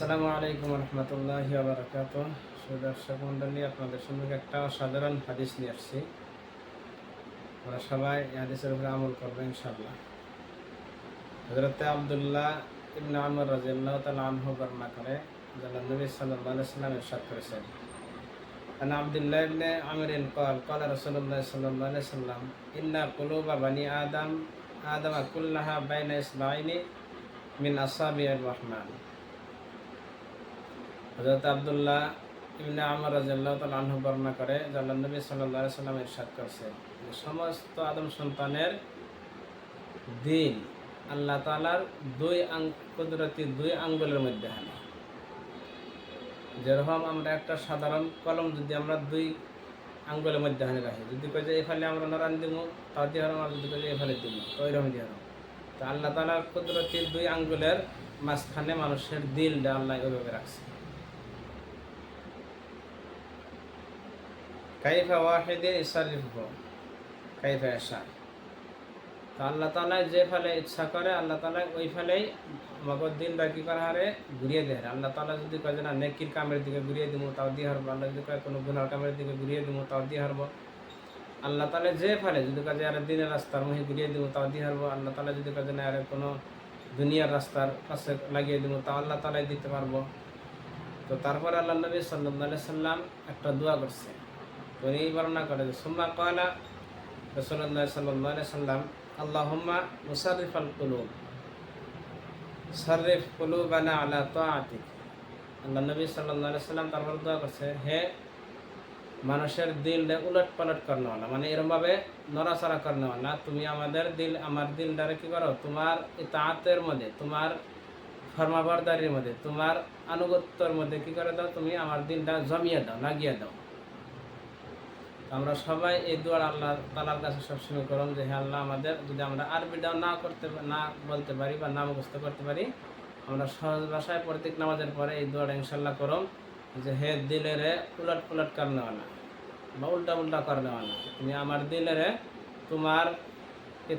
আসসালামু আলাইকুম রহমতুল্লাহ আবরকাত সুদর্শক মন্ডলী আপনাদের সম্মুখে একটা সাধারণ হাদিস নিয়ে আসছি। ওরা সবাই হাদিসের উপরে আমল করবেন ইনশাল্লাহ হজরতে আবদুল্লাহ ইবন আমর রাজিল্লাহ তালা বর্ণনা করে জাল্লা নবী সাল্লাম ইরশাদ করেছেন। আন আবদুল্লাহ ইবনে আমির কল কল রসুল্লাহ সাল্লাম ইন্না কুলু বা বানি আদম আদম কুল্লাহা বাইন ইসলাইনি মিন আসাবি রহমান হজরত আবদুল্লাহ ইবনে আমর রাজিয়াল্লাহ তাল বর্ণনা করে জাল্লাহ নবী সাল্লাহ সাল্লাম ইরশাদ করছে। সমস্ত আদম সন্তানের দিন আল্লাহ তালার দুই আং, কুদরতি দুই আঙ্গুলের মধ্যে হানে। যেরকম আমরা একটা সাধারণ কলম যদি আমরা দুই আঙ্গুলের মধ্যে হানে রাখি, যদি কয়ে যে এফালে আমরা নরান দিব, তাও দিয়ে হারাম, আর যদি কয়ে যে এফালে দিব, তো ওইরকম দিয়ে হারাম। তো আল্লাহ তালার কুদরতি দুই আঙ্গুলের মাঝখানে মানুষের দিলটা আল্লাহ ওইভাবে রাখছে। কাইফা ওয়াহিদিন ইসারিফহ, কাইফা এসা তো আল্লাহ তালা যে ফলে ইচ্ছা করে, আল্লাহ তালা ওই ফলেই মগর দিন বা কি করা হারে ঘুরিয়ে দেয়। আল্লাহ তালা যদি কয় যে না, নেকির কামের দিকে ঘুরিয়ে দিব তাও দিয়ে হারবো। আল্লাহ যদি কয় কোনো গুনার কামের দিকে ঘুরিয়ে দিব তাও দিয়ে হারবো। আল্লাহ তালা যে ফলে যদি কাজে আর দিনের রাস্তার মুখে ঘুরিয়ে দিব তাও দিয়ে হারবো। আল্লাহ তালা যদি কাজে না, আর কোনো দুনিয়ার রাস্তার পাশে লাগিয়ে দিব তাও আল্লাহ তালাই দিতে পারব। তো তারপর আল্লাহ নবী সাল্লাম একটা দোয়া করছে। তো উনি বর্ণনা করে যে, সুম্মা কয়লা রসল্লাহ সাল্লাহ সাল্লাম, আল্লাহম্মা মুসারিফ আল কুলুব সারিফ কুলুবানা আলা তাআতিক। আল্লাহ নবী সাল্লাহ সাল্লাম তারপর দোয়া করছে, হে মানুষের দিলটা উলট পালট করানোওয়ালা মানে এরমভাবে নড়াচড়া করানোওয়ালা তুমি আমাদের দিল, আমার দিলটারে কি করো? তোমার তাঁতের মধ্যে, তোমার ফর্মাবরদারির মধ্যে, তোমার আনুগত্যর মধ্যে কি করে দাও? তুমি আমার দিলটা জমিয়ে দাও, লাগিয়ে দাও। আমরা সবাই এই দোয়ার আল্লাহ তালার কাছে সবসময় করুন যে হ্যাঁ আল্লাহ আমাদের যদি আমরা আরবিটাও না করতে না বলতে পারি বা না মুখস্থ করতে পারি, আমরা সহজ ভাষায় প্রত্যেক নামাজের পরে এই দোয়াটা ইনশাল্লাহ করুন যে হে দিলেরে উলট পুলট করনেওয়ালা বা উল্টা উল্টা করনেওয়ালা তুমি আমার দিলেরে তোমার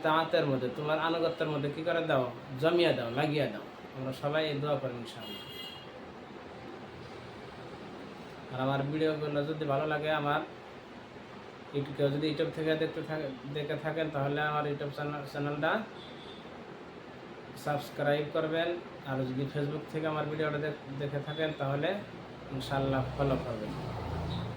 তাঁতের মধ্যে, তোমার আনুগত্যের মধ্যে কি করে দাও? জমিয়ে দাও, লাগিয়ে দাও। আমরা সবাই এই দোয়া করি ইনশাল্লাহ আর আমার ভিডিওগুলো যদি ভালো লাগে, আমার কেউ যদি ইউটিউব থেকে দেখতে থাকে, দেখে থাকেন, তাহলে আমার ইউটিউব চ্যানেল চ্যানেলটা সাবস্ক্রাইব করবেন। আর যদি ফেসবুক থেকে আমার ভিডিওটা দেখে থাকেন, তাহলে ইনশাল্লাহ ফলো করবেন।